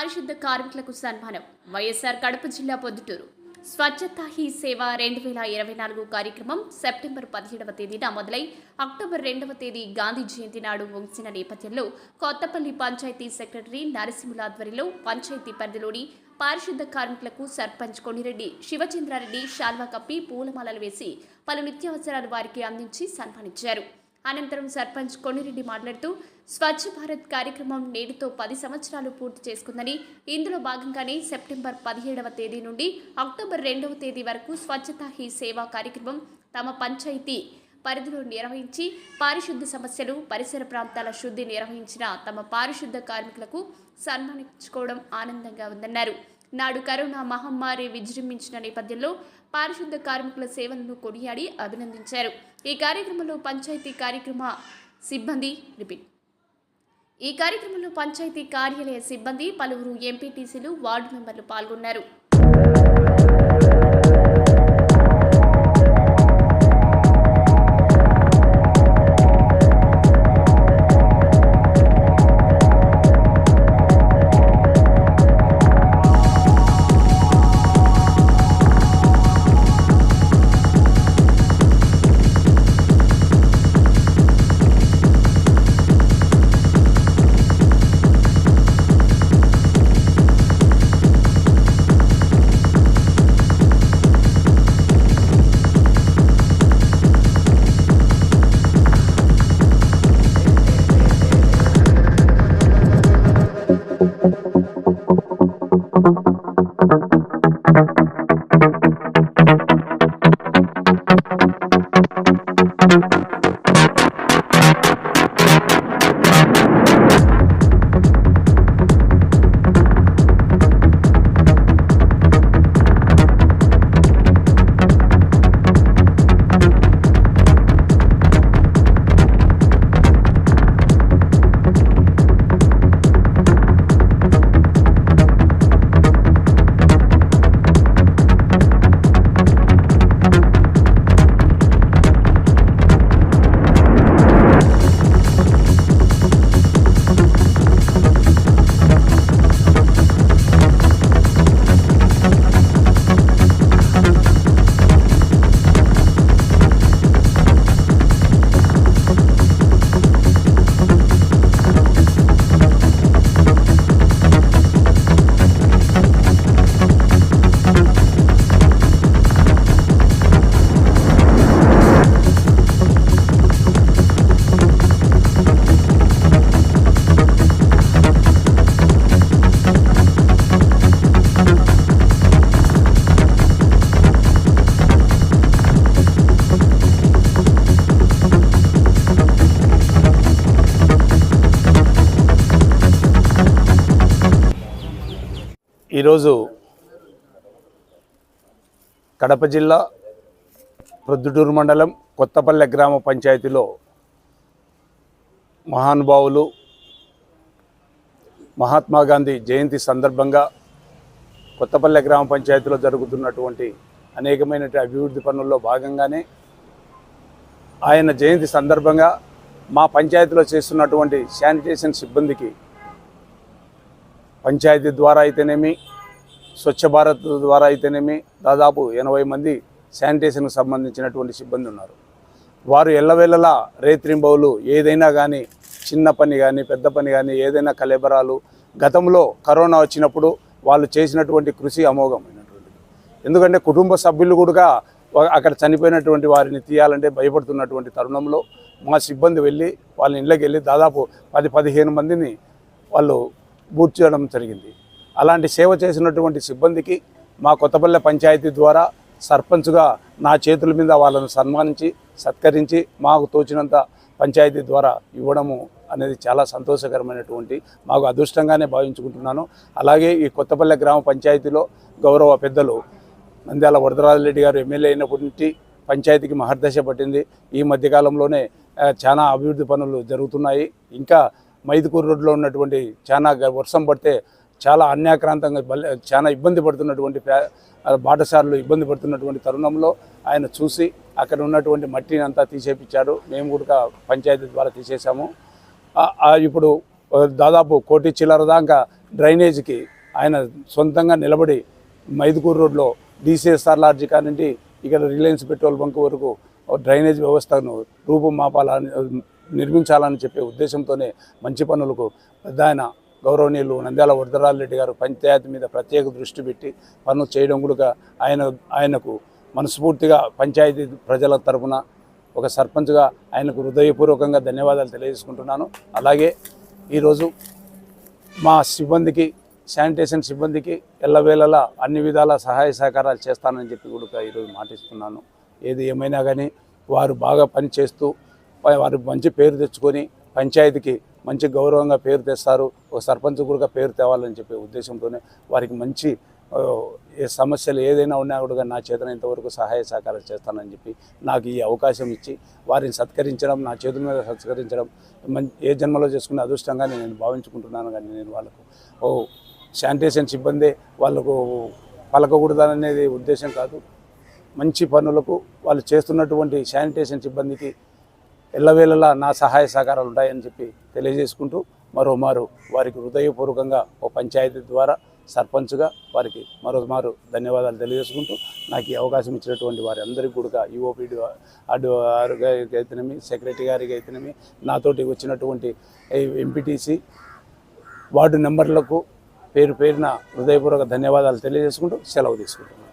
పారిశుద్ధ కార్మికులకు సన్మానం. వైఎస్ఆర్ కడప జిల్లా పొద్దుటూరు. స్వచ్ఛతా హీ సేవ రెండు వేల ఇరవై నాలుగు కార్యక్రమం సెప్టెంబర్ పదిహేడవ తేదీన మొదలై అక్టోబర్ రెండవ తేదీ గాంధీ జయంతి నాడు ముగిసిన నేపథ్యంలో కొత్తపల్లి పంచాయతీ సెక్రటరీ నరసింహుల ఆధ్వర్యంలో పంచాయతీ పరిధిలోని పారిశుద్ధ కార్మికులకు సర్పంచ్ కొనిరెడ్డి శివచంద్రారెడ్డి శాల్వా కప్పి పూలమాలలు వేసి పలు నిత్యావసరాలు వారికి అందించి సన్మానించారు. అనంతరం సర్పంచ్ కొనిరెడ్డి మాట్లాడుతూ స్వచ్ఛ భారత్ కార్యక్రమం నేటితో పది సంవత్సరాలు పూర్తి చేసుకుందని ఇందులో భాగంగానే సెప్టెంబర్ పదిహేడవ తేదీ నుండి అక్టోబర్ రెండవ తేదీ వరకు స్వచ్ఛతా హీ సేవా కార్యక్రమం తమ పంచాయతీ పరిధిలో నిర్వహించి పారిశుద్ధ సమస్యలు పరిసర ప్రాంతాల శుద్ధి నిర్వహించిన తమ పారిశుద్ధ కార్మికులకు సన్మానించుకోవడం ఆనందంగా ఉందన్నారు. నాడు కరోనా మహమ్మారి విజృంభించిన నేపథ్యంలో పారిశుద్ధ కార్మికుల సేవలను కొనియాడి అభినందించారు. ఈ కార్యక్రమంలో పంచాయతీ కార్యక్రమ సిబ్బంది రిపీట్. ఈ కార్యక్రమంలో పంచాయతీ కార్యాలయ సిబ్బంది పలువురు ఎంపీటీసీలు వార్డు మెంబర్లు పాల్గొన్నారు. ఈరోజు కడప జిల్లా ప్రొద్దుటూరు మండలం కొత్తపల్లె గ్రామ పంచాయతీలో మహానుభావులు మహాత్మా గాంధీ జయంతి సందర్భంగా కొత్తపల్లె గ్రామ పంచాయతీలో జరుగుతున్నటువంటి అనేకమైన అభివృద్ధి పనుల్లో భాగంగానే ఆయన జయంతి సందర్భంగా మా పంచాయతీలో చేస్తున్నటువంటి శానిటేషన్ సిబ్బందికి పంచాయతీ ద్వారా అయితేనేమి స్వచ్ఛ భారత్ ద్వారా అయితేనేమి దాదాపు ఎనభై మంది శానిటేషన్కు సంబంధించినటువంటి సిబ్బంది ఉన్నారు. వారు ఎల్లవేళలా రేత్రింబవులు ఏదైనా కానీ చిన్న పని కానీ పెద్ద పని కానీ ఏదైనా కలెబరాలు గతంలో కరోనా వచ్చినప్పుడు వాళ్ళు చేసినటువంటి కృషి అమోఘమైనటువంటిది. ఎందుకంటే కుటుంబ సభ్యులు కూడా అక్కడ చనిపోయినటువంటి వారిని తీయాలంటే భయపడుతున్నటువంటి తరుణంలో మా సిబ్బంది వెళ్ళి వాళ్ళ ఇళ్ళకి వెళ్ళి దాదాపు పది పదిహేను మందిని వాళ్ళు బూట్ చేయడం జరిగింది. అలాంటి సేవ చేసినటువంటి సిబ్బందికి మా కొత్తపల్లె పంచాయతీ ద్వారా సర్పంచ్గా నా చేతుల మీద వాళ్ళను సన్మానించి సత్కరించి మాకు తోచినంత పంచాయతీ ద్వారా ఇవ్వడము అనేది చాలా సంతోషకరమైనటువంటి మాకు అదృష్టంగానే భావించుకుంటున్నాను. అలాగే ఈ కొత్తపల్లె గ్రామ పంచాయతీలో గౌరవ పెద్దలు నంద్యాల వరదరాజరెడ్డి గారు ఎమ్మెల్యే అయినప్పటి నుంచి పంచాయతీకి మహర్దశ పట్టింది. ఈ మధ్యకాలంలోనే చాలా అభివృద్ధి పనులు జరుగుతున్నాయి. ఇంకా మైదుకూరు రోడ్లో ఉన్నటువంటి చాలా గ- వర్షం పడితే చాలా అన్యాక్రాంతంగా చాలా ఇబ్బంది పడుతున్నటువంటి పాఠశాలలు బాటసారులు ఇబ్బంది పడుతున్నటువంటి తరుణంలో ఆయన చూసి అక్కడ ఉన్నటువంటి మట్టిని అంతా తీసేపించాడు మేము కూడా పంచాయతీ ద్వారా తీసేసాము ఇప్పుడు దాదాపు కోటి చిల్లర దాకా డ్రైనేజీకి ఆయన సొంతంగా నిలబడి మైదుకూరు రోడ్లో డీసీఎస్ఆర్ లాడ్జి కానింటి ఇక్కడ రిలయన్స్ పెట్రోల్ బంక్ వరకు డ్రైనేజ్ వ్యవస్థను రూపుమాపాలని నిర్మించాలని చెప్పే ఉద్దేశంతోనే మంచి పనులకు పెద్ద ఆయన గౌరవనీయులు నంద్యాల వరదరాజు రెడ్డి గారు పంచాయతీ మీద ప్రత్యేక దృష్టి పెట్టి పనులు చేయడం కూడా ఆయన ఆయనకు మనస్ఫూర్తిగా పంచాయతీ ప్రజల తరఫున ఒక సర్పంచ్గా ఆయనకు హృదయపూర్వకంగా ధన్యవాదాలు తెలియజేసుకుంటున్నాను. అలాగే ఈరోజు మా సిబ్బందికి శానిటేషన్ సిబ్బందికి ఎల్లవేళలా అన్ని విధాల సహాయ సహకారాలు చేస్తానని చెప్పి కూడా ఈరోజు మాటిస్తున్నాను. ఏది ఏమైనా కానీ వారు బాగా పని చేస్తూ వారు మంచి పేరు తెచ్చుకొని పంచాయతీకి మంచి గౌరవంగా పేరు తెస్తారు ఒక సర్పంచ్ కూడా పేరు తేవాలని చెప్పే ఉద్దేశంతోనే వారికి మంచి ఏ సమస్యలు ఏదైనా ఉన్నా కూడా నా చేతన ఇంతవరకు సహాయ సహకారం చేస్తానని చెప్పి నాకు ఈ అవకాశం ఇచ్చి వారిని సత్కరించడం నా చేతుల మీద సత్కరించడం మం ఏ జన్మలో చేసుకునే అదృష్టంగా నేను భావించుకుంటున్నాను కానీ నేను వాళ్ళకు ఓ శానిటేషన్ సిబ్బంది వాళ్ళకు పలకకూడదనేది ఉద్దేశం కాదు. మంచి పనులకు వాళ్ళు చేస్తున్నటువంటి శానిటేషన్ సిబ్బందికి ఎల్లవేళలా నా సహాయ సహకారాలు ఉంటాయని చెప్పి తెలియజేసుకుంటూ మరోమారు వారికి హృదయపూర్వకంగా ఓ పంచాయతీ ద్వారా సర్పంచ్గా వారికి మరోమారు ధన్యవాదాలు తెలియజేసుకుంటూ నాకు ఈ అవకాశం ఇచ్చినటువంటి వారి అందరికీ కూడా యుఓపిడి అడ్డు గారికి అయితేనేమి సెక్రటరీ గారికి అయితేనేమి నాతోటి వచ్చినటువంటి ఎంపీటీసీ వార్డు నెంబర్లకు పేరు పేరున హృదయపూర్వక ధన్యవాదాలు తెలియజేసుకుంటూ సెలవు తీసుకుంటున్నాను.